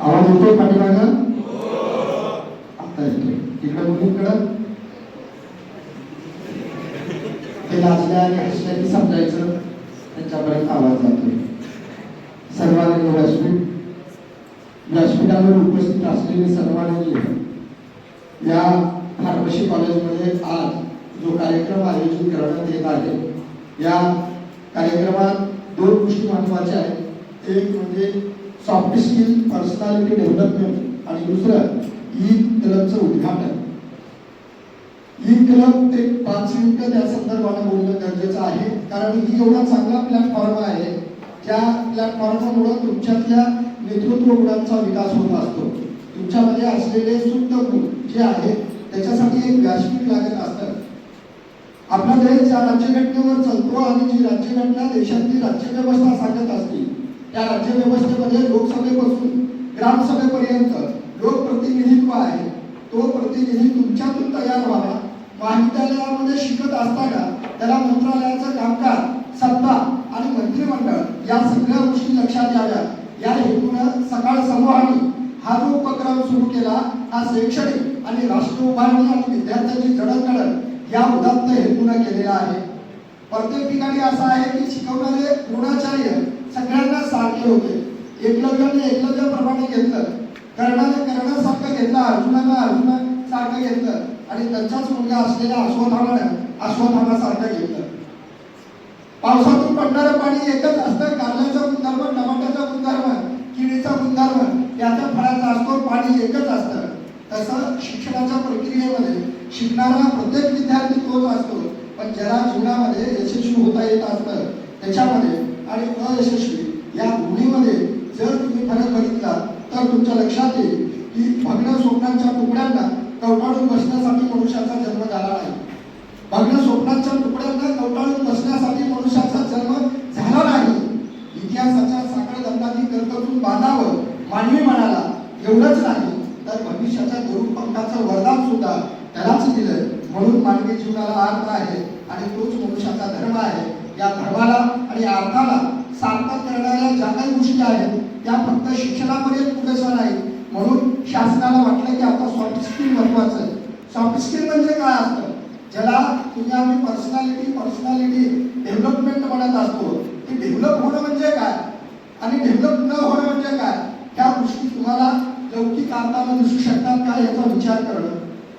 आवाज येतोय पाठीमाग? आता येतो इकडं मुलींकडं ते लाजल्या आणि हसल्याने समजायचं. त्यांच्यापर्यंत आवाज जातोय. सर्वांनी व्यासपीठ व्यासपीठावर उपस्थित असलेले सर्वांनी या फार्मसी कॉलेजमध्ये आज जो कार्यक्रम आयोजित करण्यात येत आहे या कार्यक्रमात दोन गोष्टी महत्त्वाच्या आहेत. एक म्हणजे सॉफ्ट स्किल पर्सनॅलिटी डेव्हलपमेंट आणि दुसरं ई क्लबचं उद्घाटन. ई क्लब एक पाच मिनिटं त्या संदर्भाने बोलणं गरजेचं आहे. कारण ही एवढा चांगला प्लॅटफॉर्म आहे ज्या प्लॅटफॉर्ममुळे तुमच्यातल्या नेतृत्व गुणांचा विकास होत असतो. तुमच्यामध्ये असलेले शुद्ध गुण जे आहेत त्याच्यासाठी एक व्यासपीठ लागत असतं. आपला देश ज्या राज्यघटनेवर चालतो आणि जी राज्यघटना देशातली राज्यव्यवस्था सांगत असते त्या राज्यव्यवस्थेमध्ये लोकसभेपासून ग्रामसभेपर्यंत लोकप्रतिनिधित्व आहे. तो प्रतिनिधी तुमच्यातून तयार व्हावा. महाविद्यालयामध्ये शिकत असताना त्याला मंत्रालयाचं कामकाज सत्ता आणि मंत्रिमंडळ या सगळ्या गोष्टी लक्षात याव्या या हेतून सकाळ समूहाने हा जो उपक्रम सुरू केला हा शैक्षणिक आणि राष्ट्र उभारणी आणि विद्यार्थ्यांची जडणघडण या उदात्त हेतून केलेला आहे. प्रत्येक ठिकाणी असं आहे की शिकवणारे द्रोणाचार्य सगळ्यांना सारखे होते. एकलव्याने म्हणजे एकलव्याप्रमाणे घेतलं. कर्णाने कर्णासारखं घेतलं अर्जुनाने अर्जुना सारखं घेतलं. आणि त्यांचाच मुलगा असलेल्या अश्वत्थामानं सारखं घेतलं. पावसातून पडणारं पाणी एकच असतं. कारल्याचा गुणधर्म टमाट्याचा गुणधर्म किडीचा गुणधर्म याचा फळाचा असतो. पाणी एकच असतं. तसं शिक्षणाच्या प्रक्रियेमध्ये शिकणारा प्रत्येक विद्यार्थी तोच असतो. पण ज्याला जीवनामध्ये यशस्वी होता येत असतं त्याच्यामध्ये आणि अयशस्वी. या दोन्हीमध्ये जर तुम्ही फरक बघितला तर तुमच्या लक्षात येईल की भग्न स्वप्नांच्या तुकड्यांना कवटाळून बसण्यासाठी मनुष्याचा जन्म झाला नाही. भग्न स्वप्नांच्या तुकड्यांना कवटाळून बसण्यासाठी मनुष्याचा जन्म झाला नाही. इतिहासाच्या साखळ दंडातील कर्तृत्व बांधावं मानवी मनाला एवढंच नाही तर भविष्याच्या गरुड पंखाचं वरदान सुद्धा त्यालाच दिलं म्हणून मानवी जीवनाला अर्थ आहे आणि तोच मनुष्याचा धर्म आहे. या धर्माला आणि अर्थाला सार्थक करणाऱ्या ज्या काही गोष्टी आहेत त्या फक्त शिक्षणापर्यंत पुरेसा नाही म्हणून शासनाला वाटलं की आता सॉफ्ट स्किल महत्वाचं आहे. सॉफ्ट स्किल म्हणजे काय असतं? ज्याला तुम्ही आम्ही पर्सनॅलिटी पर्सनॅलिटी डेव्हलपमेंट म्हणत असतो की डेव्हलप होणं म्हणजे काय? आणि डेव्हलप न होणं म्हणजे काय? त्या गोष्टी तुम्हाला लौकिक अर्थानं दिसू शकतात का याचा विचार करणं.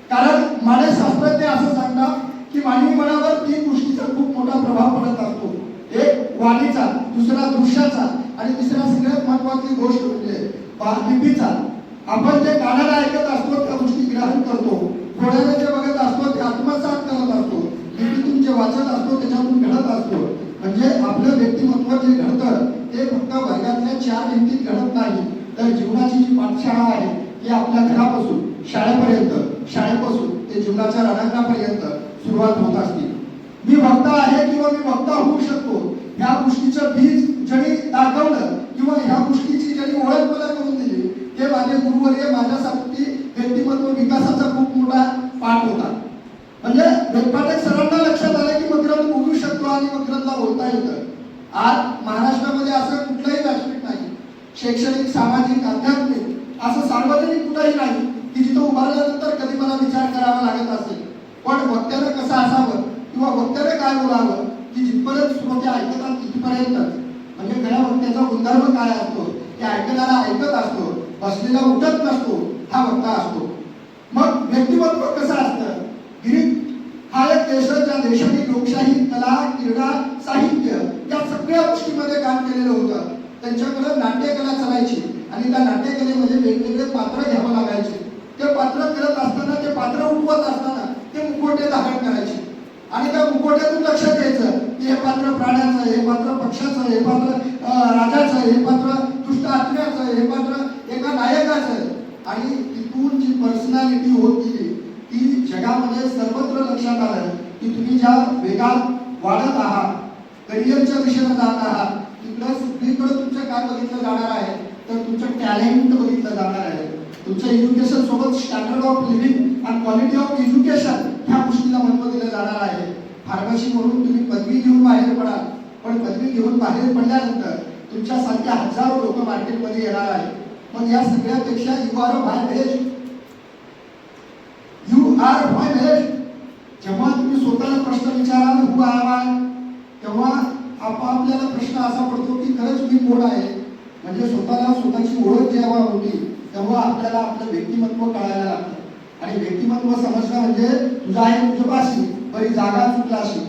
कारण मानसशास्त्रज्ञ असं सांगतात की मानवी मनावर तीन गोष्टीचा खूप मोठा प्रभाव पडत असतो एक वाणीचा दुसरा दृश्याचा आणि तिसरा सगळ्यात महत्वाची गोष्ट म्हणजे लिपीचा आपण जे कानाला ऐकत असतो त्या गोष्टी ग्रहण करतो. थोड्याने जे बघत असतो ते आत्मसात करत असतो. लिपीतून जे वाचत असतो त्याच्यातून घडत असतो. म्हणजे आपलं व्यक्तिमत्व जे घडतं ते फक्त वर्गातल्या चार भिंतीत घडत नाही. तर जीवनाची जी पाठशाळा आहे ती आपल्या घरापासून शाळेपर्यंत शाळेपासून ते जीवनाच्या रणांगापर्यंत सुरुवात होत असते. मी वक्ता आहे किंवा मी वक्ता होऊ शकतो ह्या गोष्टीचं बीज ज्यांनी दाखवलं किंवा ह्या गोष्टीची ज्यांनी ओळख मला करून दिली ते माझे गुरुवर्य माझ्यासाठी व्यक्तिमत्व विकासाचा खूप मोठा पाठ होता. म्हणजे वेदपाठक सरांना लक्षात आलं की मकरंद बोलू शकतो आणि मकरंदला बोलता येतं. आज महाराष्ट्रामध्ये असं कुठलंही व्यासपीठ नाही शैक्षणिक सामाजिक आध्यात्मिक असं सार्वजनिक कुठंही नाही की जिथं उभारल्यानंतर कधी मला विचार करावा लागत असेल. पण वक्त्यानं कसं असावं किंवा वक्त्याने काय बोलावं की जिथपर्यंत श्रोते ऐकतात तिथपर्यंत म्हणजे खऱ्या वक्त्याचा गुणधर्म काय असतो? ते ऐकणारा ऐकत असतो बसलेला उठत नसतो हा वक्ता असतो. मग व्यक्तिमत्व कसं असतं? गिरीक हा एक देश देशाने लोकशाही कला क्रीडा साहित्य या सगळ्या गोष्टीमध्ये काम केलेलं होतं. त्यांच्याकडे नाट्यकला चालायची आणि त्या नाट्यकलेमध्ये वेगवेगळे पात्र घ्यावं लागायचे. ते पात्र करत असताना ते पात्र उठवत असताना ते मुखवटे धारण करायचे. आणि त्या मुखवट्यातून लक्षात घ्यायचं हे पात्र प्राण्याचं हे पात्र पक्षाचं हे पात्र राजाचं हे पात्र दुष्ट आत्म्याचं हे पात्र एका नायकाचं आणि तिथून जी पर्सनॅलिटी होती ती जगामध्ये सर्वत्र लक्षात आलं की तुम्ही ज्या वेगात वाढत आहात करिअरच्या दिशेनं जात आहात तिकडं सगळीकडं तुमचं काय बघितलं जाणार आहे तर तुमचं टॅलेंट बघितलं जाणार आहे. तुमच्या एज्युकेशन सोबत स्टँडर्ड ऑफ लिव्हिंग आणि क्वालिटी ऑफ एज्युकेशन ह्या गोष्टीला महत्त्व दिलं जाणार आहे. फार्मसी म्हणून तुम्ही पदवी घेऊन बाहेर पडाल पण पदवी घेऊन बाहेर पडल्यानंतर तुमच्यासारख्या हजारो लोक मार्केटमध्ये येणार आहेत. पण या सगळ्यापेक्षा you are why best you are why best जेव्हा तुम्ही स्वतःला प्रश्न विचाराल हु आय तेव्हा आपापल्याला प्रश्न असा पडतो की खरंच मी कोण आहे? म्हणजे स्वतःला स्वतःची ओळख जेव्हा होती तेव्हा आपल्याला आपलं व्यक्तिमत्व कळायला लागतं. आणि व्यक्तिमत्व समजणं म्हणजे तुझं आहे तुझं पाशी बरी जागा चुकलाशी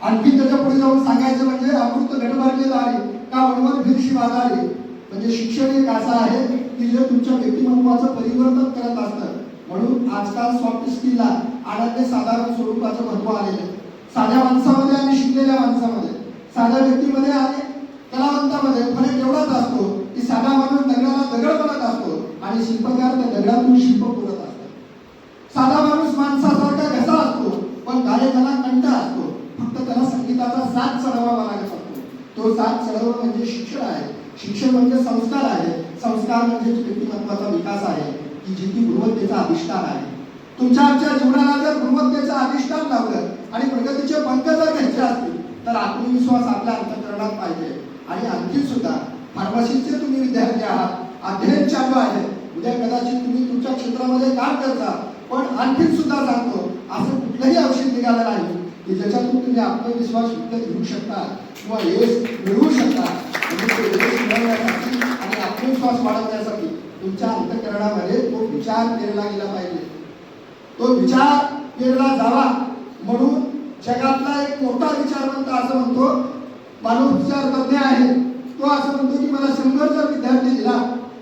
आणखी त्याच्या पुढे जाऊन सांगायचं म्हणजे अमृत घट भरलेलं आहे का वनवर फिरशी वाजाली म्हणजे शिक्षण एक असं आहे की जे तुमच्या व्यक्तिमत्वाचं परिवर्तन करत असतं. म्हणून आजकाल सॉफ्ट स्किलला अनन्य साधारण स्वरूपाचं महत्त्व आलेलं आहे. साध्या माणसामध्ये आणि शिकलेल्या माणसामध्ये. साध्या व्यक्तीमध्ये आणि कलावंतामध्ये फरक एवढाच असतो की साधा माणूस दगडाला दगड बनत असतो आणि शिल्पकार त्या दगडातून शिल्प पुरत असतो साधा माणूस माणसासारखा कसा असतो पण गायकाला कंठ असतो. फक्त त्याला संगीताचा साथ चढवावा लागत असतो. तो साथ चढवणं म्हणजे शिक्षण आहे. शिक्षण म्हणजे संस्कार आहे. संस्कार म्हणजे व्यक्तिमत्वाचा विकास आहे की जी की गुणवत्तेचा अधिष्ठान आहे. तुमच्या आमच्या जीवनाला जर गुणवत्तेचं अधिष्ठान लावलं आणि प्रगतीचे पंख जर घ्यायचे असतील तर आत्मविश्वास आपल्या अंतकरणात पाहिजे. आणि आणखी सुद्धा फार्मसीचे तुम्ही विद्यार्थी आहात अध्ययन चालू आहे उद्या कदाचित तुम्ही तुमच्या क्षेत्रामध्ये काम करता पण आणखी सुद्धा सांगतो असं कुठलंही औषध निघालं नाही की ज्याच्यातून तुम्ही आत्मविश्वास विकत घेऊ शकता किंवा यश मिळवू शकता. म्हणजे यश मिळवण्यासाठी आणि आत्मविश्वास वाढवण्यासाठी तुमच्या अंतकरणामध्ये तो विचार केला गेला पाहिजे. तो विचार केला जावा म्हणून जगातला एक मोठा विचारवंत असं म्हणतो. मानवोपचार तज्ञ आहे. तो असं म्हणतो की मला शंभर जर विद्यार्थी दिला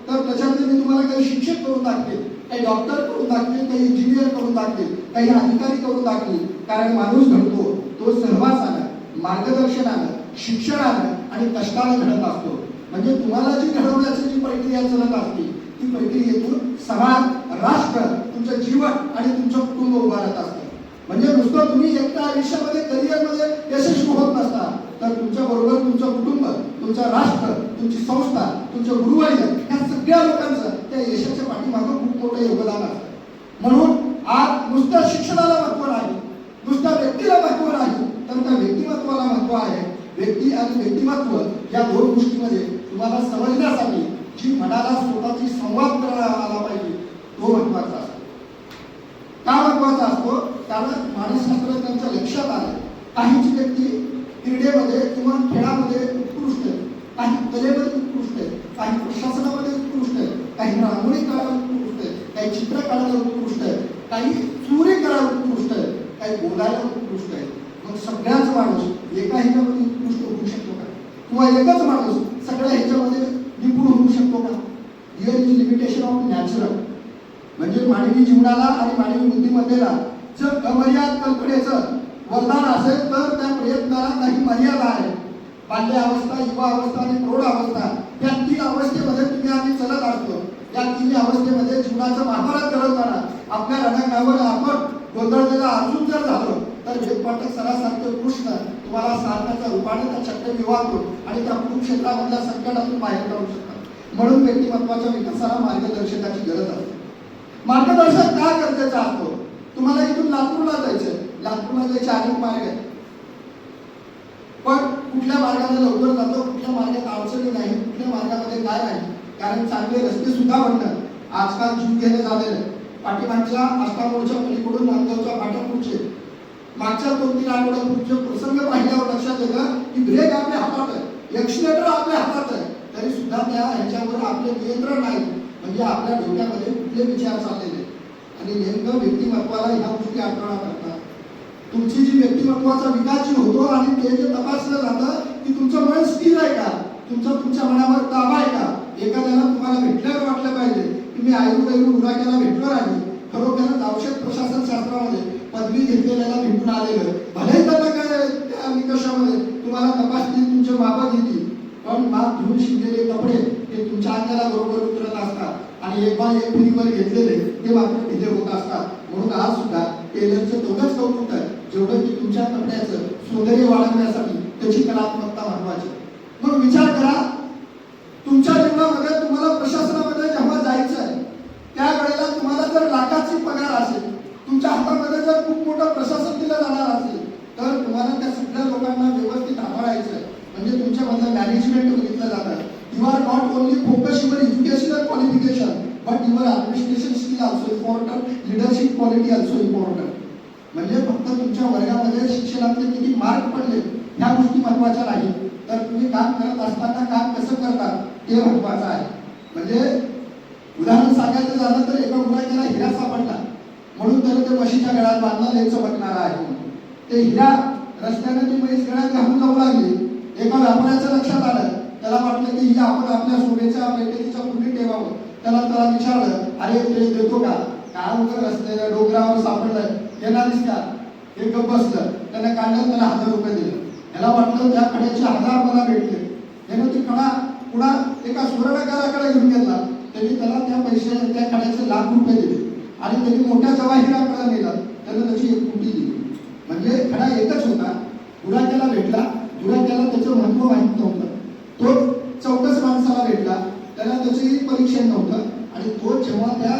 तर त्याच्यामध्ये मी तुम्हाला काही शिक्षक करून टाकतील काही डॉक्टर करून टाकतील काही इंजिनियर करून टाकतील. काही अधिकारी करून दाखली कारण माणूस घडतो तो सहवासानं मार्गदर्शनानं शिक्षणानं आणि कष्टाने घडत असतो. म्हणजे तुम्हाला जी घडवण्याची जी प्रक्रिया चालत असते ती प्रक्रियेतून समाज राष्ट्र तुमचं जीवन आणि तुमचं कुटुंब उभारत असतं. म्हणजे नुसतं तुम्ही एकट्या आयुष्यामध्ये करिअरमध्ये यशस्वी होत नसता तर तुमच्या बरोबर तुमचं कुटुंब तुमचं राष्ट्र तुमची संस्था तुमचं गुरुवर्य या सगळ्या लोकांचं त्या यशाच्या पाठीमागं खूप मोठं योगदान असतं. म्हणून आज नुसत्या शिक्षणाला महत्त्व नाही. नुसत्या व्यक्तीला महत्त्व नाही. तर त्या व्यक्तिमत्वाला महत्त्व आहे. व्यक्ती आणि व्यक्तिमत्व या दोन गोष्टीमध्ये तुम्हाला समजण्यासाठी जी मनाला स्वतःची संवाद करायला आला पाहिजे तो महत्त्वाचा असतो. का महत्त्वाचा असतो? कारण मानसशास्त्रज्ञांच्या लक्षात आलं. काहीची व्यक्ती क्रीडेमध्ये किंवा खेळामध्ये उत्कृष्ट आहे. काही कलेमध्ये उत्कृष्ट आहे. काही प्रशासनामध्ये उत्कृष्ट आहे. काही रांगोळी काढायला उत्कृष्ट आहे. काही चित्र काढायला उत्कृष्ट आहे. काही चोरी करायला उत्कृष्ट आहे काही बोलायला उत्कृष्ट आहे मग सगळ्याच माणूस एका ह्याच्यामध्ये उत्कृष्ट होऊ शकतो का? किंवा एकच माणूस सगळ्या ह्याच्यामध्ये निपुण होऊ शकतो का? Here is limitation of natural म्हणजे मानवी जीवनाला आणि मानवी बुद्धिमत्तेला जर अमर्याद कल्पनेचं वरदान असेल तर त्या प्रयत्नाला काही मर्यादा आहे बाल्य अवस्था युवा अवस्था आणि प्रौढ अवस्था या तीन अवस्थेमध्ये तुम्ही आम्ही चलत असतो. या तीन अवस्थेमध्ये जीवनाचं महाभारत घडवताना आपल्या रणांगावर आपण गोंधळलेला अर्जुन जर झालो तर वेदपाठक सरासारखे कृष्ण तुम्हाला साधण्याच्या रूपाने त्या चक्र विवाहतो आणि त्या कुरुक्षेत्रामधल्या संकटातून बाहेर काढू शकतात. म्हणून व्यक्तिमत्वाच्या विकासाला मार्गदर्शकाची गरज असते. मार्गदर्शक का गरजेचा असतो? तुम्हाला इथून लातूरला जायचं लातूरला जायचे अनेक मार्ग आहेत. पण कुठल्या मार्गाने लवकर जातो कुठल्या मार्गात अडचणी नाही कुठल्या मार्गामध्ये काय नाही. कारण चांगले रस्ते सुद्धा बनतात आजकाल जीव घेणे झालेलं आहे. पाठीमागच्या अष्टामोडच्या पलीकडून नांदगावच्या फाट्यापुढचे मागच्या दोन तीन आठवड्यापूर्वीचे प्रसंग पाहिल्यावर लक्षात येतं की ब्रेक आपल्या हातात आहे. एक्सिलेटर आपल्या हातात आहे. तरी सुद्धा त्या ह्याच्यावर आपले नियंत्रण नाही. म्हणजे आपल्या डोक्यामध्ये कुठले विचार चाललेले आणि नेमकं व्यक्तिमत्वाला ह्या गोष्टी आठवणा करतात. तुमची जी व्यक्तिमत्वाचा विकास जी होतो आणि ते जे तपासलं जातं की तुमचं मन स्थिर आहे का? तुमचं तुमच्या मनावर ताबा आहे का? एखाद्याला तुम्हाला भेटल्यावर वाटलं पाहिजे. की मी आयुर्वेद उराक्याला भेटणार नाही खरोखरच औषध प्रशासन शास्त्रामध्ये पदवी घेतलेल्याला भेटून आलेलं भले त्यांना काय त्या निकषामध्ये तुम्हाला तपासतील तुमचे मापा घेतील पण माप धुवून शिकलेले कपडे हे तुमच्या अंगाला बरोबर उतरत असतात. आणि एक बाय एक फिरीवर घेतलेले ते मात्र ढिले होत असतात. म्हणून आज सुद्धा टेलरचं तेवढंच कौतुक आहे. जेवढं की तुमच्या कपड्याचं सौंदर्य वाढवण्यासाठी त्याची कलात्मकता महत्वाची मग विचार करा तुमच्या जीवनामध्ये तुम्हाला प्रशासनामध्ये जेव्हा जायचं आहे त्यावेळेला तुम्हाला जर लाखाची पगार असेल तुमच्या हातामध्ये जर खूप मोठं प्रशासन दिलं जाणार असेल तर तुम्हाला त्या सगळ्या लोकांना व्यवस्थित हाताळायचं आहे. म्हणजे तुमच्यामधलं मॅनेजमेंट बघितलं जातं. You are not only focus your educational but your administration skill also important leadership quality also important म्हणजे फक्त तुमच्या वर्गामध्ये शिक्षणातले किती मार्क पडले ह्या गोष्टी महत्त्वाच्या नाही तर तुम्ही काम करत असताना काम कसं करता ते महत्वाचं आहे. म्हणजे उदाहरण सांगायचं झालं तर एका मुलाला हिरा सापडला. म्हणून त्याला ते म्हशीच्या गळ्यात बांधला लय चमकणारा आहे. ते हिरा रस्त्याने ती म्हैस गळ्यात घालून जाऊ लागली. एका व्यापाऱ्याच्या लक्षात आलं. त्याला वाटलं की ही आपण आपल्या शोभेच्या बैठकीच्या पूर्वी ठेवावं. त्याला त्याला विचारलं अरे ते देतो का? काय उगर रस्त्याच्या डोंगरावर सापडलं येणारीस का? हे गप बसलं. त्याने काढलं त्याला हजार रुपये दिले. याला वाटलं त्या कड्याचे हजार मला भेटले. त्यानं ती कडा पुन्हा एका सुवर्णकाराकडे घेऊन गेला. त्यांनी त्याला त्या पैसे त्या कड्याचे लाख रुपये दिले. आणि त्यांनी मोठ्या जवाहिराकडे नेला. त्याला त्याची एक कुटी दिली. म्हणजे खडा एकच होता गुराख्याला भेटला गुराख्याला त्याचं महत्त्व माहीत नव्हतं. तो चौकस माणसाला भेटला त्याला त्याचंही परीक्षण नव्हतं. आणि तो जेव्हा त्या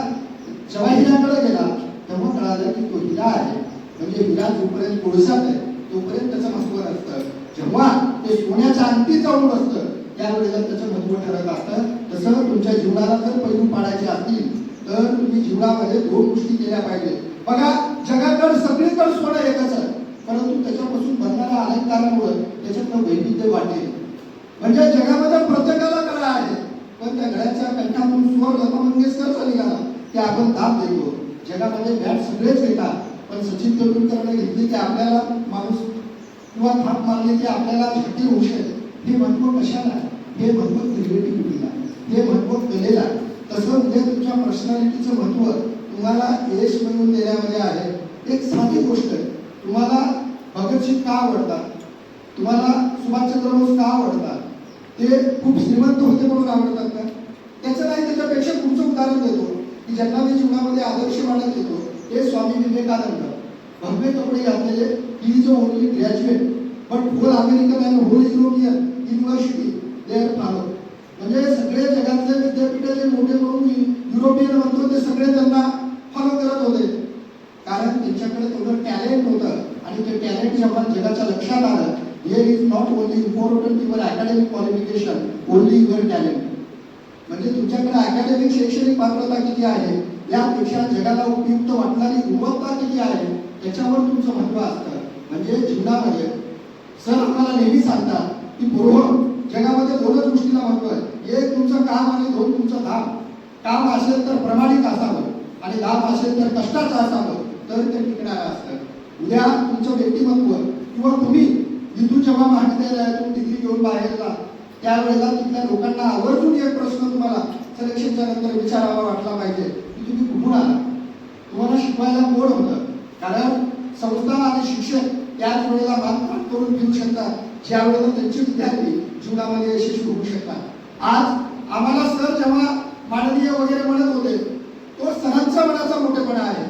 जवाहिराकडे गेला तेव्हा कळालं की तो हिरा आहे. म्हणजे हिरा जोपर्यंत कोळसात आहे तोपर्यंत त्याचं महत्त्व असतं जेव्हा ते सोन्याच्या अंती जाऊन असतं त्यावेळेला त्याचं महत्त्व ठरत असतं. तसं तुमच्या जीवनाला जर पैलू पाडायचे असतील तर तुम्ही जीवनामध्ये दोन गोष्टी केल्या पाहिजेत. बघा जगाकडे सगळीकडे सोनं एकच आहे. परंतु त्याच्यापासून भरणाऱ्या अलंकारामुळे त्याच्यातलं वैविध्य वाटेल. म्हणजे जगामध्ये प्रत्येकाला कळा आहे. पण त्या गळ्याच्या कंठातून स्वर लता मंगेशकरचा निघाला ते आपण दाब देतो. जगामध्ये बॅट सगळेच घेतात पण सचिन तेंडुलकरने घेतली की आपल्याला माणूस किंवा थाप मारली की आपल्याला झटके होऊ शकते हे महत्त्व कशाला? आहे? हे महत्त्व क्रिएटिव्हिटीला. हे भरपूर कलेला. आहे. तसं म्हणजे तुमच्या पर्सनॅलिटीचं महत्त्व तुम्हाला यश मिळवून देण्यामध्ये आहे. एक साधी गोष्ट आहे. तुम्हाला भगतसिंग का आवडतात? तुम्हाला सुभाषचंद्र बोस का आवडतात? ते खूप श्रीमंत होते म्हणून आवडतात का? त्याचं नाही त्याच्यापेक्षा तुमचं उदाहरण देतो. की ज्यांना मी जीवनामध्ये आदर्श मानत येतो हे स्वामी विवेकानंद. भव्य कपडे घातलेले he is only graduate but whole American and whole European university there are follow म्हणजे सगळे जगातले विद्यापीठाचे मोठे म्हणून युरोपियन म्हणतो ते सगळे त्यांना फॉलो करत होते. कारण त्यांच्याकडे तेवढं टॅलेंट होतं आणि ते टॅलेंट जेव्हा जगाच्या लक्षात आलं here is not only important your academic qualification only your talent म्हणजे तुमच्याकडे अकॅडमिक शैक्षणिक पात्रता किती आहे यापेक्षा जगाला उपयुक्त वाटणारी गुणवत्ता किती आहे त्याच्यावर तुमचं महत्त्व असतं. म्हणजे जीवनामध्ये सर आम्हाला नेहमी सांगतात की पूर्व जगामध्ये दोनच गोष्टीला महत्त्व आहे. एक तुमचं काम आणि दोन तुमचं धाम काम असेल तर प्रमाणित असावं. आणि लाभ असेल तर कष्टाचं असावं तर ते टिकणारं असतं. उद्या तुमचं व्यक्तिमत्व किंवा तुम्ही इथून जेव्हा महाविद्यालयातून डिग्री घेऊन बाहेर जा त्यावेळेला तिथल्या लोकांना आवर्जून एक प्रश्न तुम्हाला सिलेक्शनच्या नंतर विचारावा वाटला पाहिजे की तुम्ही कुठून आला तुम्हाला शिकवायला कोण होतं? कारण संस्था आणि शिक्षक त्याच वेळेला बांधकाम करून घेऊ शकतात ज्या वेळेला त्यांचे विद्यार्थी जीवनामध्ये यशस्वी होऊ शकतात. आज आम्हाला सर जेव्हा माननीय वगैरे म्हणत सरांचा मोठेपणा आहे?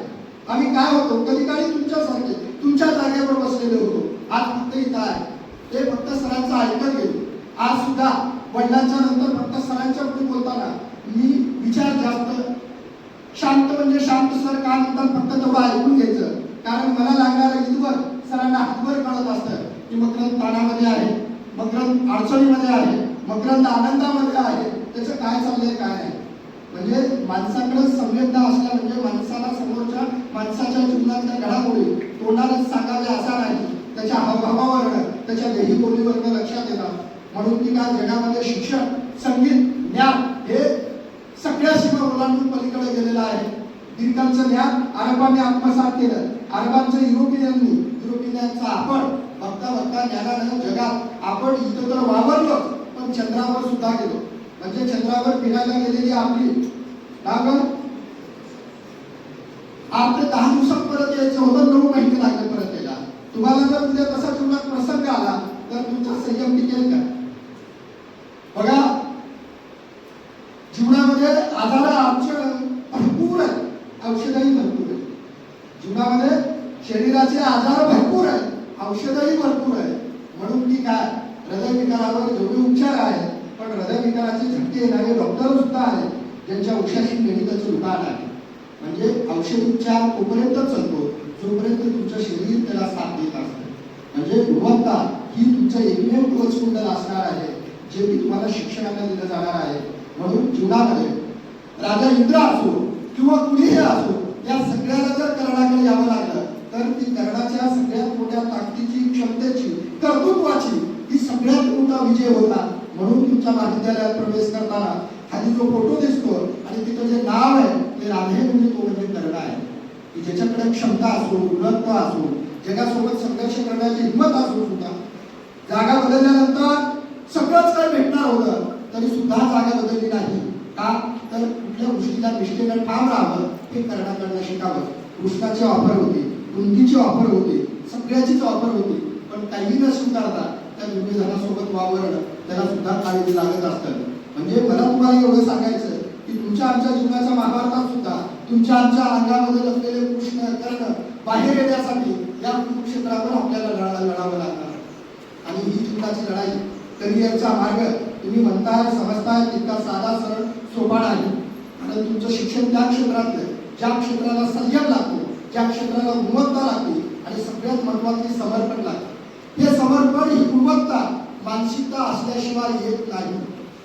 आम्ही काय होतो? कधी काळी तुमच्यासारखे तुमच्या जागेवर बसलेले होतो. आज फक्त इथं आहे. ते फक्त सरांचं ऐकत गेलो. आज सुद्धा वडिलांच्या नंतर फक्त सरांच्या पुढे बोलताना मी विचार जास्त शांत म्हणजे शांत सर का म्हणतात फक्त तेवढं ऐकून घ्यायचं? कारण मला लागणारं इथवर सरांना हातवर कळत असतं की मकरंद ताणामध्ये आहे मकरंद अडचणीमध्ये आहे मकरंद आनंदामध्ये आहे. त्याचं काय चाललंय काय नाही. म्हणजे माणसाकडे संवेदना असल्या म्हणजे माणसाला समोरच्या माणसाच्या जीवनातल्या घडामोडी तोंडालाच सांगाव्या असा नाही. त्याच्या हावभावावर त्याच्या देही बोलीवरनं लक्षात येतात म्हणून ती काय जगामध्ये शिक्षण संगीत ज्ञान हे सगळ्या सीमा पलीकडे गेलेलं आहे. ग्रीकांचं ज्ञान अरबांनी आत्मसात केलं. अरबांचं युरोपियननी युरोपियनांचं आपण बघता बघता ज्ञानानं जगात आपण इथं तर वावरलो पण चंद्रावर सुद्धा गेलो. म्हणजे चंद्रावर फिरायला गेलेली आपली नागं आठ दहा दिवसात परत यायचं होतं नऊ महिने लागले परत यायला. तुम्हाला जर उद्या तसा जीवनात प्रसंग आला तर तुमचा संयम टिकेल का बघा जीवनामध्ये आजार अडचण भरपूर आहे औषधही भरपूर आहे जीवनामध्ये शरीराचे आजार भरपूर आहे औषधही भरपूर आहे म्हणून की काय हृदयविकारावर जेवढे उपचार आहेत पण हृदयविकाराचे झटके येणारे डॉक्टर सुद्धा आहेत ज्यांच्या औषधी मेडिकलचं दुकान आहे म्हणजे औषध उपचार तोपर्यंत चालतो जोपर्यंत तुमचं शरीर त्याला साथ देत असतं. म्हणजे गुणवत्ता ही तुमचं एकमेव कवचकुंडल असणार आहे जे की तुम्हाला शिक्षणाला दिलं जाणार आहे. म्हणून जीवनामध्ये राजा इंद्र असो किंवा कुणीही असो या सगळ्याला जर कर्णाकडे यावं लागलं तर ती कर्णाच्या सगळ्यात मोठ्या ताकदीची क्षमतेची कर्तृत्वाची ही सगळ्यात मोठा विजय होता. म्हणून तुमच्या महाविद्यालयात प्रवेश करताना खाली जो फोटो दिसतो आणि तिथं जे नाव आहे ते राधे म्हणजे तो म्हणजे कर्ण आहे. की ज्याच्याकडे क्षमता असो गुणत्व असो जगासोबत संघर्ष करण्याची हिंमत असो सुद्धा जागा बदलल्यानंतर सगळंच काय भेटणार होतं तरी सुद्धा जागा बदलली नाही. का? तर कुठल्या गोष्टीला विश्लेषण ठाम राहावं हे कर्णाकडनं शिकावं. कृष्णाची ऑफर होती कुंतीची ऑफर होती सगळ्याचीच ऑफर होती. पण काही न स्वीकारता त्या दुर्योधनासोबत वावरणं त्याला सुद्धा काळजी लागत असतं. म्हणजे मला तुम्हाला एवढं सांगायचं तुमच्या आमच्या जीवनाच्या महाभारतात सुद्धा तुमच्या आमच्या अंगामध्ये असलेले कृष्ण कर्ण बाहेर येण्यासाठी या कुरुक्षेत्रावर आपल्याला लढा लढावं लागणार आणि ही जीवनाची लढाई करिअरचा मार्ग तुम्ही म्हणताय समजताय तितका साधा सरळ सोपा नाही. आणि तुमचं शिक्षण त्या क्षेत्रातलं ज्या क्षेत्राला संयम लागतो ज्या क्षेत्राला गुणवत्ता लागते आणि सगळ्यात महत्वाची समर्पण लागते. हे समर्पण ही गुणवत्ता मानसिकता असल्याशिवाय येत नाही.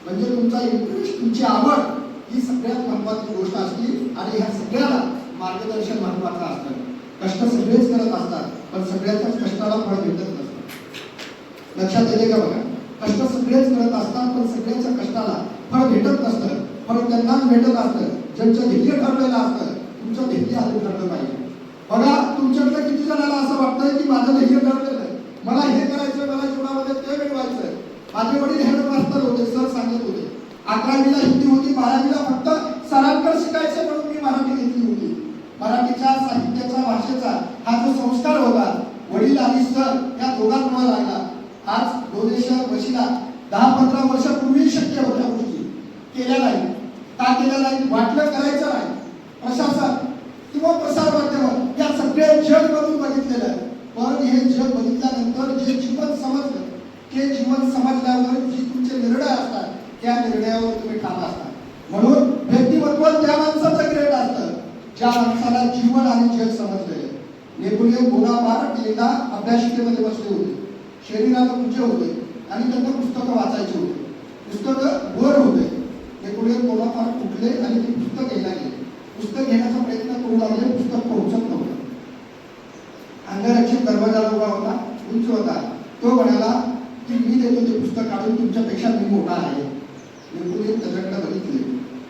म्हणजे तुमचा इंटरेस्ट तुमची आवड ही सगळ्यात महत्वाची गोष्ट असते आणि ह्या सगळ्याला मार्गदर्शन महत्वाचं असतं. कष्ट सगळेच करत असतात पण सगळ्याच्याच कष्टाला फळ भेटत नसतं. लक्षात येते का बघा? कष्ट सगळेच करत असतात पण सगळ्याच्या कष्टाला फळ भेटत नसतं. फळ त्यांनाच भेटत असतं. ज्यांचं ध्येय ठरलेलं असतं तुमचं ध्येय हाती ठरलं पाहिजे. बघा तुमच्याकडे किती जणांना असं वाटतंय की माझं ध्येय ठरलेलं आहे. मला हे करायचं मला जीवनामध्ये ते मिळवायचं माझे वडील हेड मास्तर होते सर सांगत होते. अकरावीला हिंदी होती बारावीला फक्त सरांकडे शिकायचं म्हणून मी मराठी घेतली होती मराठीच्या साहित्याचा भाषेचा हा जो संस्कार होता वडील आणि सर या दोघांमुळे लागला आज दोदेश्वर वशिला दहा पंधरा वर्षापूर्वी शक्य होत्या गोष्टी केल्या नाही का केल्या नाही वाटलं करायचं नाही प्रशासन किंवा प्रसार माध्यम या सगळे जग बघून बघितलेलं आहे पण हे जग बघितल्यानंतर जे जीवन समजलं ते जीवन समजल्यावर जी तुमचे निर्णय असतात त्या निर्णयावर तुम्ही ठाम असता म्हणून व्यक्तिमत्व त्या माणसाचं ग्रेट असतं ज्या माणसाला जीवन आणि जग समजलेलं आहे. नेपोलियन बोनापार्ट एकदा अभ्यासिकेमध्ये बसले होते शरीराला पूजे होते आणि त्यांना पुस्तकं वाचायची होती पुस्तकं वर होते नेपोलियन बोनापार्ट उठले आणि ते पुस्तक घ्यायला गेले पुस्तक घेण्याचा प्रयत्न करू लागले पुस्तक पोहोचत नव्हतं अंगरक्षक दरवाजाला उभा होता उंच होता तो म्हणाला की मी देतो ते पुस्तक काढून तुमच्यापेक्षा मी मोठा आहे. नेपोलियन त्याच्याकडे बघितले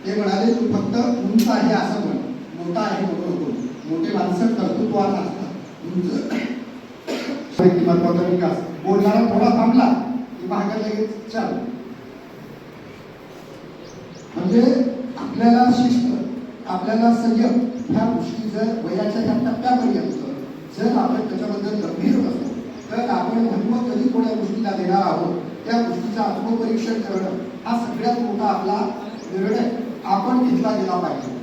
ते म्हणाले तू फक्त उंच आहे असं म्हण. मोठा आहे म्हणून होतो मोठे माणसं कर्तृत्वात असतात. उंच. व्यक्तिमत्वाचा विकास बोलणारा थोडा थांबला. की मागे लगेच चाल. म्हणजे आपल्याला शिस्त आपल्याला संयम ह्या गोष्टी जर वयाच्या ह्या टप्प्यापर्यंत जर आपण त्याच्याबद्दल गंभीर असतो तर आपण महत्त्व कधी कोणा गोष्टीला देणार आहोत? त्या गोष्टीचं आत्मपरीक्षण करणं हा सगळ्यात मोठा आपला निर्णय आपण घेतला गेला पाहिजे.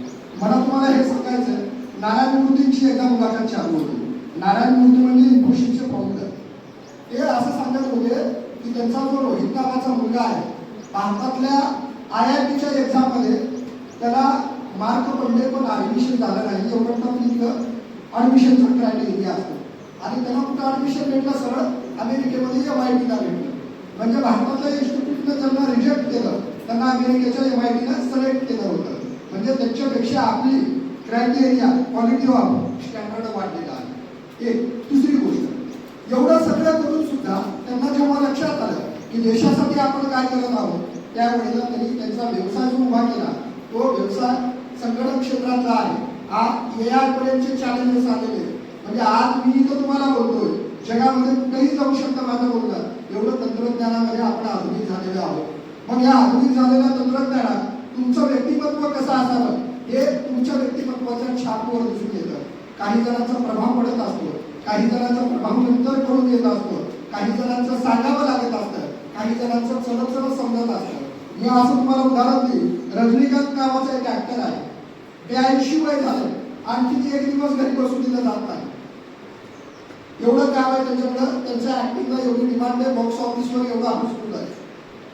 मला तुम्हाला हे सांगायचं नारायण मूर्तींची एका मुलाखत चालू होती. नारायण मूर्ती म्हणजे इन्फोसिसचे फाउंडर ते असं सांगत होते की त्यांचा जो रोहित नावाचा मुलगा आहे भारतातल्या आय आय टीच्या एक्झाममध्ये त्याला मार्क पडले पण ऍडमिशन झालं नाही. एवढं पण तिथलं ऍडमिशनचं क्रायटेरिया असतो. आणि त्याला कुठं ऍडमिशन भेटलं सरळ? अमेरिकेमध्ये एम आय टीला भेटलं. म्हणजे भारतातल्या इन्स्टिट्यूटनं ज्यांना रिजेक्ट केलं. त्यांना अमेरिकेच्या एम आय टीनं सिलेक्ट केलं होतं. म्हणजे त्यांच्यापेक्षा आपली क्रायटेरिया क्वालिटी ऑफ स्टँडर्ड वाढलेला आहे. एक दुसरी गोष्ट. एवढं सगळं करून सुद्धा त्यांना जेव्हा लक्षात आलं की देशासाठी आपण काय करत आहोत त्यावेळेला त्यांनी त्यांचा व्यवसाय जो उभा केला तो व्यवसाय संगणक क्षेत्रातला आहे. आज ए आय पर्यंतचे चॅलेंजेस आलेले म्हणजे आज मी इथं तुम्हाला बोलतोय जगामध्ये कुठेही जाऊ शकतं माझं बोलणं. एवढं तंत्रज्ञानामध्ये आपण आधुनिक झालेलो आहोत. मग या आधुनिक झालेल्या तंत्रज्ञानात तुमचं व्यक्तिमत्व कसं असावं? हे तुमच्या व्यक्तिमत्वाच्या छापवर दिसून येतं. काही जणांचा प्रभाव पडत असतो. काही जणांचा प्रभाव नंतर करून येत असतो. काही जणांचं सांगावं लागत असतं. काही जणांचं चलत चलत समजत असतं. मी असं तुम्हाला उदाहरण देईल रजनीकांत नावाचा एक ऍक्टर आहे. ब्याऐंशी वय झालं. आणखी ते एक दिवस घरी बसून दिलं जात नाही. एवढं काम आहे त्यांच्याकडं त्यांच्या ऍक्टिंगला एवढी डिमांड आहे बॉक्स ऑफिसवर एवढा हाऊसफुल आहे.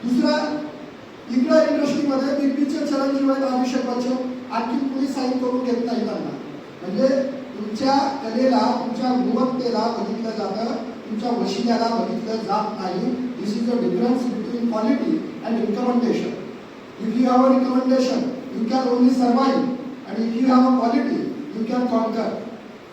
दुसरं इकडं इंडस्ट्रीमध्ये बिग चिरंजीव आहेत अभिषेक बच्चन आणखी कुणी साईन करून घेत नाही त्यांना. म्हणजे तुमच्या कलेला तुमच्या गुणवत्तेला बघितलं जातं तुमच्या वशिल्याला बघितलं जात नाही. This is a difference between quality and recommendation if you have a recommendation you can only survive आणि if you have a quality you can conquer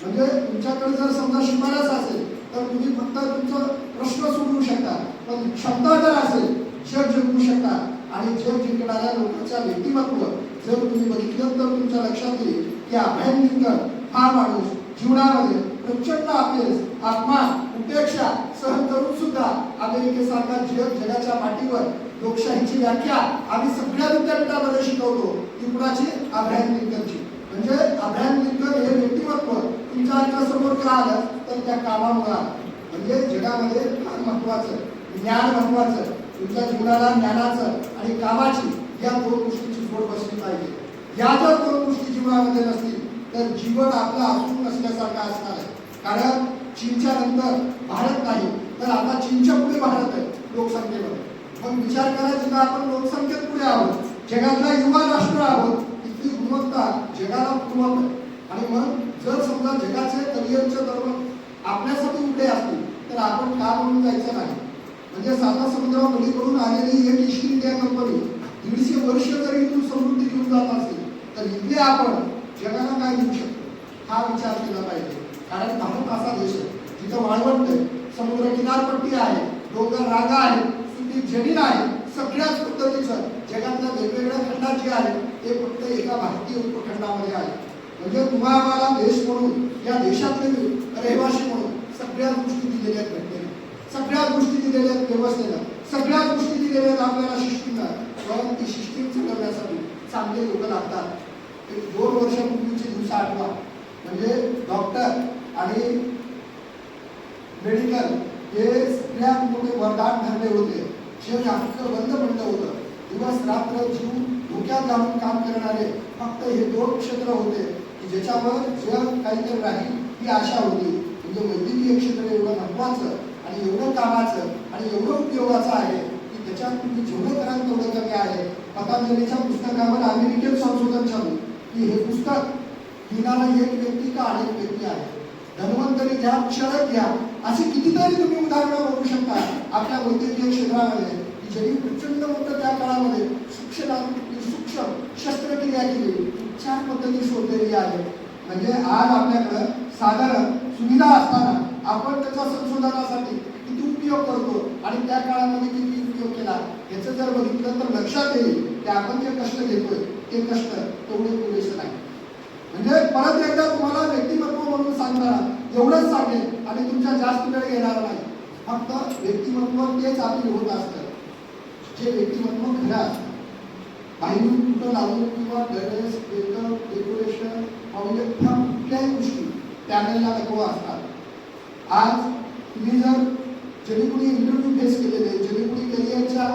म्हणजे तुमच्याकडे जर समजा शिफारस असेल तर तुम्ही फक्त तुमचं प्रश्न सोडवू शकता. पण क्षमता जर असेल शेत जिंकू शकता. आणि जग जिंकणाऱ्या लोकांच्या व्यक्तिमत्व जर तुम्ही बघितलं तर तुमच्या लक्षात येईल की अभयम लिंकन हा माणूस जीवनामध्ये प्रचंड अभ्यास आत्मा उपेक्षा सहन करून सुद्धा अमेरिकेसारखा जग जगाच्या पाठीवर लोकशाहीची व्याख्या आम्ही सगळ्या विद्यापीठामध्ये शिकवतो ती कुणाची? अब्राहम लिंकनची म्हणजे अब्राहम लिंकन हे व्यक्तिमत्व तुमच्यासमोर का आलं तर त्या कामामुळे आलं. म्हणजे जगामध्ये फार महत्वाचं ज्ञान महत्वाचं तुमच्या जीवनाला ज्ञानाचं आणि कामाची या दोन गोष्टीची जोड बसली पाहिजे. या जर दोन गोष्टी जीवनामध्ये नसतील तर जीवन आपलं असून नसल्यासारखं असणार आहे. कारण चीनच्या नंतर भारत नाही तर आता चीनच्या पुढे भारत आहे लोकसंख्येमध्ये. पण विचार करा जिथं आपण लोकसंख्येत पुढे आहोत. जगातला युवा राष्ट्र आहोत इतकी गुणवत्ता जगाला पुरवत आहे. आणि मग जर समजा जगाचे करिअरचे धर्म आपल्यासाठी उभे असतील तर आपण का म्हणून जायचं नाही? म्हणजे साता मुलीकडून आलेली एक ईस्ट इंडिया कंपनी दीडशे वर्ष जरी इथून समृद्धी घेऊन जात असेल तर इथे आपण जगाला काय देऊ शकतो? हा विचार केला पाहिजे. कारण भारत असा देश आहे जिथं वाळवंट आहे समुद्र किनारपट्टी आहे डोंगर रागा आहे सुपीक जमीन आहे सगळ्याच पद्धतीचं जगातल्या वेगवेगळ्या खंडात जे आहे ते फक्त एका भारतीय उपखंडामध्ये आहे. म्हणजे तुम्हाला देश म्हणून या देशातले रहिवासी म्हणून सगळ्या गोष्टी दिलेल्या आहेत घटनेला सगळ्या गोष्टी दिलेल्या आहेत व्यवस्थेला. सगळ्या गोष्टी दिलेल्या आहेत आपल्याला शिस्तीला. पण ती सिस्टीम चालवण्यासाठी चांगले लोक लागतात. एक दोन वर्षापूर्वीचे दिवस आठवा. म्हणजे डॉक्टर आणि मेडिकल हे सगळ्यात मोठे वरदान ठरले होते. जे अख्खं बंद पडलं होतं. दिवस रात्र जीव धोक्यात घालून काम करणारे फक्त हे दोन क्षेत्र होते. ज्याच्यावर जग काहीतरी राहील ही आशा होती. म्हणजे वैद्यकीय क्षेत्र एवढं महत्वाचं आणि एवढं कामाचं आणि एवढं उपयोगाचं आहे की त्याच्यात तुम्ही जेवढं कराल तेवढं कमी आहे. पतंजलीच्या पुस्तकावर अमेरिकन संशोधन चालू की हे पुस्तक दिनाला एक व्यक्ती का अनेक व्यक्ती आहे धन्वंतरी घ्या क्षरक घ्या. असे कितीतरी तुम्ही उदाहरणं बघू शकता आपल्या वैद्यकीय क्षेत्रामध्ये. की ज्यांनी प्रचंड मोठं त्या काळामध्ये सूक्ष्म सूक्ष्म शस्त्रक्रिया केली. चार पद्धती शोधलेली आहे म्हणजे आज आपल्याकडं साधारण सुविधा असताना आपण त्याचा संशोधनासाठी किती उपयोग करतो आणि त्या काळामध्ये किती उपयोग केला याचं जर बघितलं तर लक्षात येईल की आपण जे कष्ट घेतोय ते कष्ट तेवढे पुरेसे नाही म्हणजे परत एकदा तुम्हाला व्यक्तिमत्व म्हणून सांगताना एवढंच सांगेल आणि तुमच्या जास्त वेळ घेणार नाही. फक्त व्यक्तिमत्व तेच आपली होत असतं. जे व्यक्तिमत्व खरं असतं. बाहेरून कुठं लावून किंवा ड्रेस मेकअप डेकोरेशन फाउंडेशन ह्या कुठल्याही गोष्टी चॅनलला नको असतात. आज तुम्ही जर ज्यांनी कोणी इंटरव्ह्यू फेस केलेले ज्यांनी कोणी करिअरच्या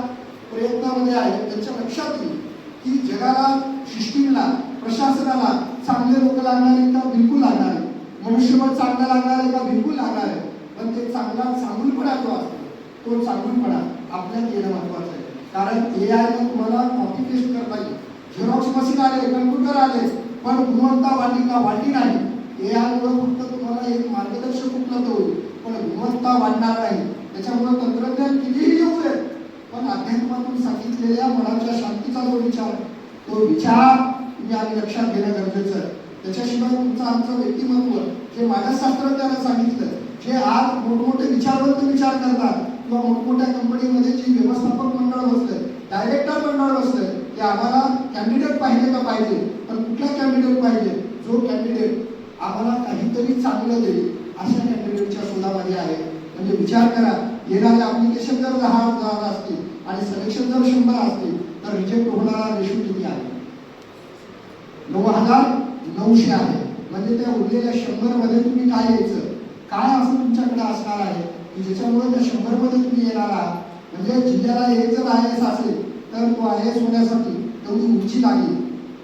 प्रयत्नामध्ये आहे त्यांच्या लक्षात येईल की जगाला सिस्टीमला प्रशासनाला चांगले लोक लागणार आहेत का बिलकुल लागणार आहे मनुष्यबळ चांगला लागणार आहे का बिलकुल लागणार आहे पण ते चांगला चांगुलपणा जो असतो तो चांगुलपणा आपल्यात येणं महत्वाचं आहे. कारण ए आयनं तुम्हाला कॉपी पेस्ट करता येईल झेरॉक्स मशीन आले कम्प्युटर आले पण गुणवत्ता वाढली का वाढली नाही ए आयमुळे फक्त तुम्हाला एक मार्गदर्शक उपलब्ध होईल. पण गुणवत्ता वाढणार नाही. त्याच्यामुळे तंत्रज्ञान कितीही येऊ दे पण अध्यात्मातून सांगितलेल्या मनाच्या शांतीचा जो विचार तो विचार तुम्ही आम्ही लक्षात घेणं गरजेचं आहे. त्याच्याशिवाय तुमचं आमचं व्यक्तिमत्व जे मानसशास्त्रज्ञानं सांगितलं जे आज मोठमोठे विचारवंत विचार करतात किंवा मोठमोठ्या कंपनीमध्ये जी व्यवस्थापक मंडळ असतं डायरेक्टर मंडळ असतं की आम्हाला कॅन्डिडेट पाहिजे का पाहिजे पण कुठला कॅन्डिडेट पाहिजे? जो कॅन्डिडेट आम्हाला काहीतरी चांगलं देईल अशा कॅन्डिडेटच्या शोधामध्ये आहे. म्हणजे विचार करा येणारे ॲप्लिकेशन जर दहा हजार असतील आणि सिलेक्शन जर शंभर असतील तर रिजेक्ट होणारा रेशो किती आहे? नऊ हजार नऊशे आहे. म्हणजे त्या उरलेल्या शंभरमध्ये तुम्ही काय यायचं? काय असं तुमच्याकडे असणार आहे? की ज्याच्यामुळे त्या शंभरमध्ये तुम्ही येणार आहात. म्हणजे जिल्ह्याला एक जर आय एस असेल तर तो आय एस होण्यासाठी तेवढी उंची लागेल.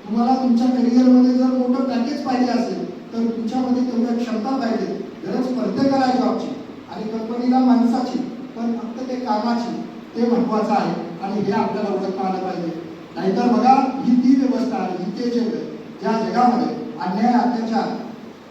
तुम्हाला तुमच्या करिअरमध्ये जर मोठं पॅकेज पाहिजे असेल तर तुमच्यामध्ये तेवढ्या क्षमता पाहिजे. गरज प्रत्येकाला जॉबची आणि कंपनीला माणसाची पण फक्त ते कामाची ते महत्वाचं आहे. आणि हे आपल्याला ओळखता आलं पाहिजे. नाहीतर बघा ही ती व्यवस्था आहे ही ते जग ज्या जगामध्ये अन्याय अत्याचार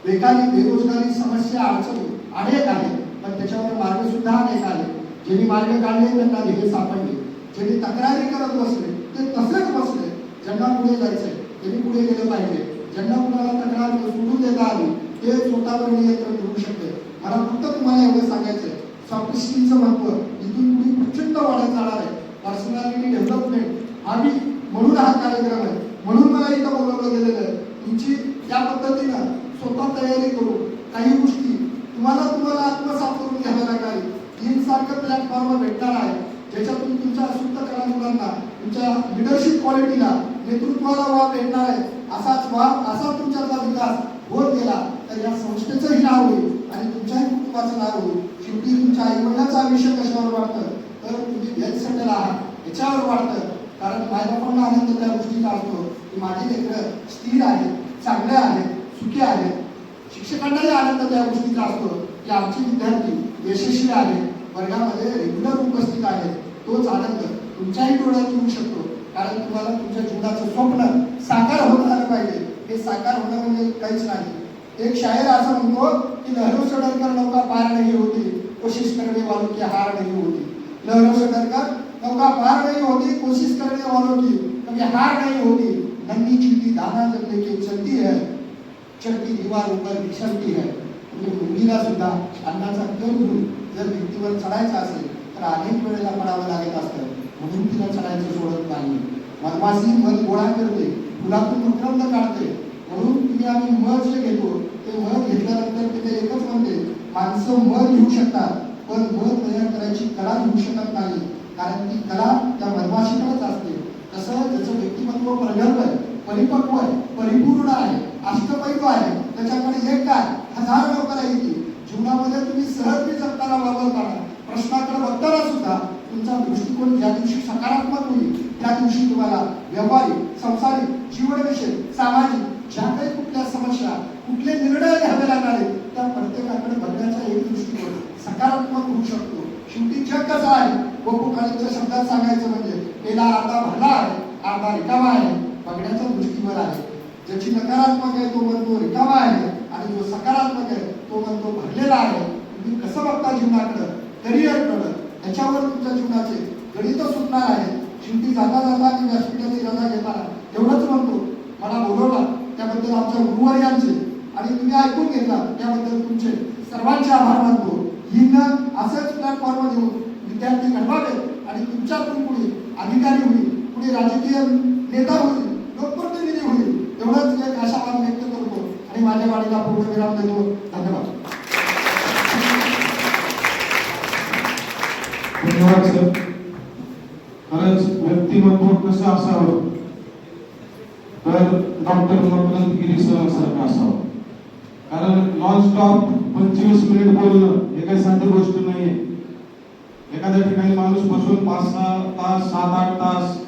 बेकारी बेरोजगारी समस्या अडचणी अनेक आहेत. पण त्याच्यावर मार्ग सुद्धा नाही काढले ज्यांनी मार्ग काढले त्यांना हे सापडले. ज्यांनी तक्रारी करत बसले ते तसेच बसले. ज्यांना पुढे जायचंय त्यांनी पुढे गेलं पाहिजे. ज्यांना कुणाला तक्रार सोडून देता आली ते स्वतःवर नियंत्रण ठेवू शकते मला फक्त तुम्हाला एवढं सांगायचंय. सॉफ्ट स्किलचं महत्त्व इथून पुढे प्रचंड वाढत जाणार आहे. पर्सनॅलिटी डेव्हलपमेंट हा मी म्हणून हा कार्यक्रम आहे. म्हणून मला इथं बोलवलं गेलेलं आहे. तुमची त्या पद्धतीनं स्वतः तयारी करू काही गोष्टी तुम्हाला तुम्हाला आत्मसात करून घ्याव्या लागणार तीन सारखं प्लॅटफॉर्म भेटणार आहे. ज्याच्यातून तुमच्या अशुद्ध कला मुलांना तुमच्या लिडरशिप क्वालिटीला नेतृत्वाला वाव भेटणार आहे. असाच वाव असा तुमच्यातला विकास होत गेला तर या संस्थेचंही नाव होईल आणि तुमच्याही कुटुंबाचं नाव होईल. शेवटी तुमच्या आईवडिलांचं आयुष्य कशावर वाटतं तर तुम्ही वेल सेटल आहात याच्यावर वाढतं. कारण माझ्याकडून आनंद त्या गोष्टी असतो की माझे लेकरं स्थिर आहेत चांगले आहेत सुखी आहेत. शिक्षकांनाही आनंद त्या गोष्टीचा असतो की आमचे विद्यार्थी यशस्वी आहेत वर्गामध्ये रेग्युलर उपस्थित आहेत. तोच आनंद तुमच्याही डोळ्यात येऊ शकतो. कारण तुम्हाला तुमच्या जीवनाचं स्वप्न साकार होत आलं पाहिजे. हे साकार होणं म्हणजे काहीच नाही. एक शायर असं म्हणतो की लहरो सडरकर नौका पार नाही होती कोशिश करणे वालों की हार नाही होती. लहरो सडरकर नौका पार नाही होती कोशिश करने वालों की कभी हार नहीं होती. नन्ही चिंती दाना जब की चलती है. शक्ती दीवार ऊपर विसरती आहे. म्हणजे मुलगीला सुद्धा अन्नाचा कण घेऊन जर भिंतीवर चढायचं असेल तर अनेक वेळेला पडावं लागत असतं. म्हणून तिला चढायचं सोडत नाही. मधमाशी मध गोळा करते फुलातून मकरंद काढते. म्हणून तिथे आम्ही मध जे घेतो ते मध घेतल्यानंतर तिथे एकच म्हणते माणसं मध घेऊ शकतात पण मध तयार करायची कला घेऊ शकत नाही. कारण ती कला त्या मधमाशीकडेच असते. तसं त्याचं व्यक्तिमत्व प्रगल्भ आहे परिपक्व आहे परिपूर्ण आहे अष्टपैलू आहे त्याच्याकडे एक हजार लोकांना येते जीवनामध्ये तुम्ही सहज जगताना वावरताना प्रश्नाकडे बघताना सुद्धा तुमचा दृष्टिकोन ज्या दिवशी सकारात्मक होईल त्या दिवशी तुम्हाला व्यावहारिक संसारिक जीवनविषयक सामाजिक ज्या काही कुठल्या समस्या कुठले निर्णय घ्यावे लागणार आहेत त्या प्रत्येकाकडे बघण्याचा एक दृष्टिकोन सकारात्मक होऊ शकतो. शेवटी जग कसं आहे? गोपू शब्दात सांगायचं म्हणजे पेला अर्धा भरला आहे अर्धा रिकामा आहे. बघण्याचा दृष्टीवर आहे. ज्याची नकारात्मक आहे तो म्हणतो रिकामा आहे. आणि जो सकारात्मक आहे तो म्हणतो भरलेला आहे. तुम्ही कसं बघता जीवनाकडं? करिअरकडं त्याच्यावर तुमच्या जीवनाचे गणित सुटणार आहे. शेवटी जाता जाता आणि व्यासपीठाची रजा घेताना एवढंच म्हणतो. मला बोलवला. त्याबद्दल आमच्या गुरुवर्यांचे आणि तुम्ही ऐकून घेतला. त्याबद्दल तुमचे सर्वांचे आभार मानतो. हिंद असंच प्लॅटफॉर्म देऊन विद्यार्थी घडवावे आणि तुमच्यातून पुढे अधिकारी होईल पुढे राजकीय नेता होईल लोकप्रतिनिधी होईल एवढंच एक आशावाद आणि माझ्या वाणीला पूर्णविराम देतो. धन्यवाद. धन्यवाद सर खरंच व्यक्तिमत्व कसं असावं? तर डॉक्टर लोकनाथ गिरी सर सारखं असावं. कारण नॉन स्टॉप पंचवीस मिनिट बोलणं हे काही साधी गोष्ट नाहीये. एखाद्या ठिकाणी माणूस बसून पाच सहा तास सात आठ तास